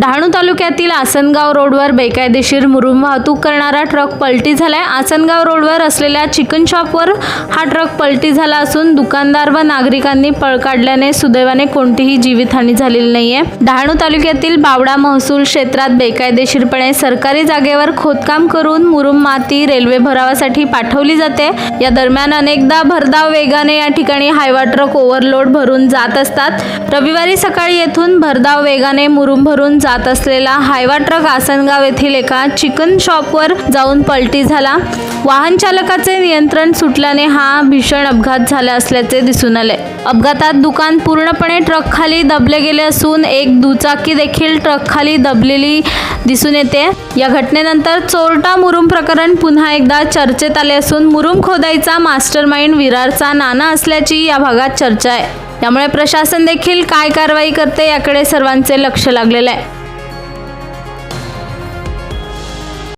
डहाणू तालुक्यातील आसनगाव रोडवर बेकायदेशीर मुरुम वाहतूक करणारा ट्रक पलटी झालाय. आसनगाव रोडवर असलेल्या चिकन शॉपवर हा ट्रक पलटी झाला असून दुकानदार व नागरिकांनी पळ काढल्याने सुदैवाने कोणतीही जीवितहानी झालेली नाहीये. डहाणू तालुक्यातील बावडा महसूल क्षेत्रात बेकायदेशीरपणे सरकारी जागेवर खोदकाम करून मुरुम माती रेल्वे भरावासाठी पाठवली जाते. या दरम्यान अनेकदा भरधाव वेगाने या ठिकाणी हायवा ट्रक ओव्हरलोड भरून जात असतात. रविवारी सकाळी येथून भरधाव वेगाने मुरुम भरून जात असलेला हायवा ट्रक आसनगाव येथील एका चिकन शॉपवर जाऊन पलटी झाला. वाहन चालकाचे नियंत्रण सुटल्याने हा भीषण अपघात झाला असल्याचे दिसून आले. अपघातात दुकान पूर्णपणे ट्रक खाली दबले गेले असून एक दुचाकी देखील ट्रक खाली दबलेली दिसून येते. या घटनेनंतर चोरटा मुरुम प्रकरण पुन्हा एकदा चर्चेत आले असून मुरुम खोदाईचा मास्टरमाइंड विरारचा नाना असल्याची या भागात चर्चा आहे. त्यामुळे प्रशासन देखील काय कारवाई करते याकडे सर्वांचे लक्ष लागलेलं आहे.